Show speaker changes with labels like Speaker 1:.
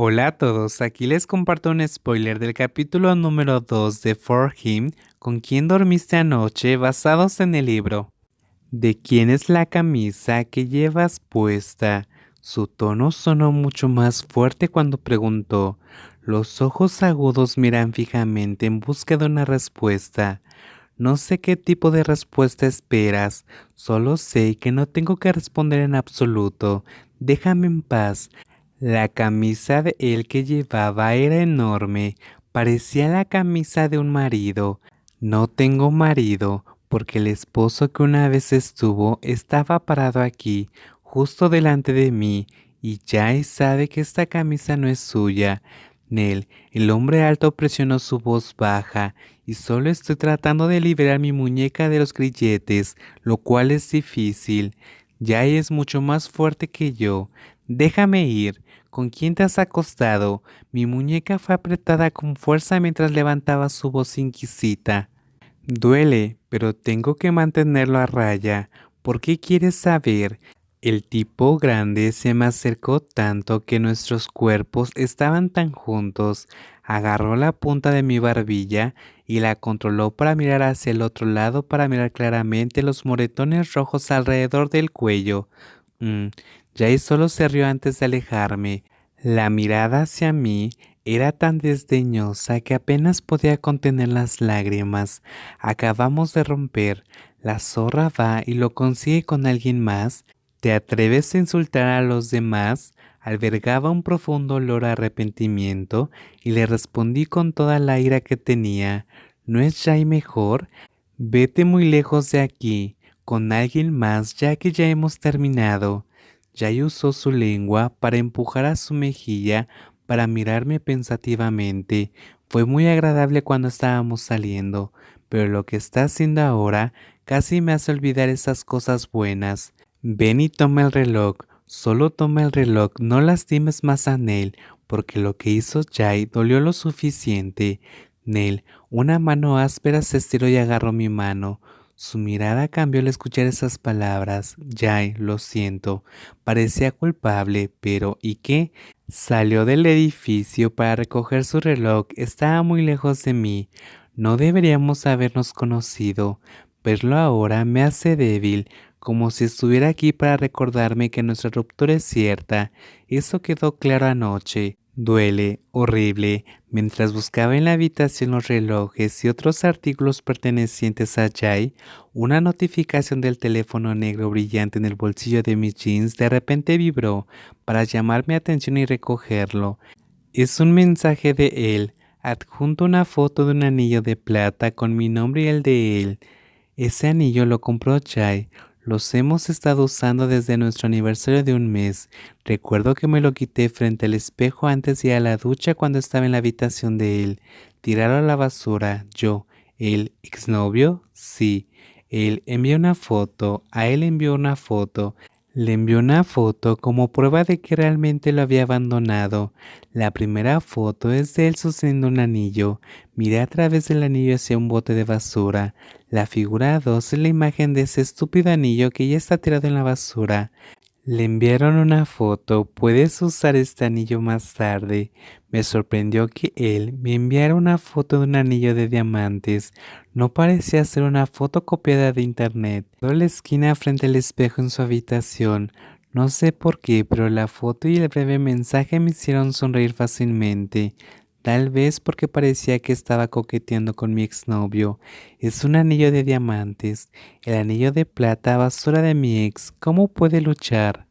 Speaker 1: Hola a todos, aquí les comparto un spoiler del capítulo número 2 de For Him, con quien dormiste anoche, basados en el libro. ¿De quién es la camisa que llevas puesta? Su tono sonó mucho más fuerte cuando preguntó. Los ojos agudos miran fijamente en busca de una respuesta. No sé qué tipo de respuesta esperas, solo sé que no tengo que responder en absoluto. Déjame en paz, la camisa de él que llevaba era enorme, parecía la camisa de un marido. No tengo marido, porque el esposo que una vez estuvo estaba parado aquí, justo delante de mí, y Jai sabe que esta camisa no es suya. Nel, el hombre alto presionó su voz baja, y solo estoy tratando de liberar mi muñeca de los grilletes, lo cual es difícil. Jai es mucho más fuerte que yo. Déjame ir. ¿Con quién te has acostado? Mi muñeca fue apretada con fuerza mientras levantaba su voz inquisita. Duele, pero tengo que mantenerlo a raya. ¿Por qué quieres saber? El tipo grande se me acercó tanto que nuestros cuerpos estaban tan juntos. Agarró la punta de mi barbilla y la controló para mirar hacia el otro lado para mirar claramente los moretones rojos alrededor del cuello. Mm, Jay solo se rió antes de alejarme. La mirada hacia mí era tan desdeñosa que apenas podía contener las lágrimas. Acabamos de romper. La zorra va y lo consigue con alguien más. ¿Te atreves a insultar a los demás? Albergaba un profundo olor a arrepentimiento y le respondí con toda la ira que tenía. ¿No es Jay mejor? Vete muy lejos de aquí, con alguien más ya que ya hemos terminado. Jay usó su lengua para empujar a su mejilla para mirarme pensativamente. Fue muy agradable cuando estábamos saliendo, pero lo que está haciendo ahora casi me hace olvidar esas cosas buenas. Ven y toma el reloj, solo toma el reloj, no lastimes más a Nell, porque lo que hizo Jay dolió lo suficiente. Nell, una mano áspera se estiró y agarró mi mano. Su mirada cambió al escuchar esas palabras. Jai, lo siento. Parecía culpable, pero ¿y qué? Salió del edificio para recoger su reloj. Estaba muy lejos de mí. No deberíamos habernos conocido. Verlo ahora me hace débil, como si estuviera aquí para recordarme que nuestra ruptura es cierta. Eso quedó claro anoche. Duele, horrible. Mientras buscaba en la habitación los relojes y otros artículos pertenecientes a Jai, una notificación del teléfono negro brillante en el bolsillo de mis jeans de repente vibró para llamar mi atención y recogerlo. Es un mensaje de él, adjunto una foto de un anillo de plata con mi nombre y el de él. Ese anillo lo compró Jai, los hemos estado usando desde nuestro aniversario de un mes. Recuerdo que me lo quité frente al espejo antes de a la ducha cuando estaba en la habitación de él. Tirarlo a la basura. Yo. ¿El exnovio? Sí. Él envió una foto. A él envió una foto. Le envió una foto como prueba de que realmente lo había abandonado. La primera foto es de él sosteniendo un anillo. Miré a través del anillo hacia un bote de basura. La figura 2 es la imagen de ese estúpido anillo que ya está tirado en la basura. Le enviaron una foto, puedes usar este anillo más tarde. Me sorprendió que él me enviara una foto de un anillo de diamantes. No parecía ser una foto copiada de internet. En la esquina frente al espejo en su habitación. No sé por qué, pero la foto y el breve mensaje me hicieron sonreír fácilmente. Tal vez porque parecía que estaba coqueteando con mi exnovio. Es un anillo de diamantes. El anillo de plata basura de mi ex. ¿Cómo puede luchar?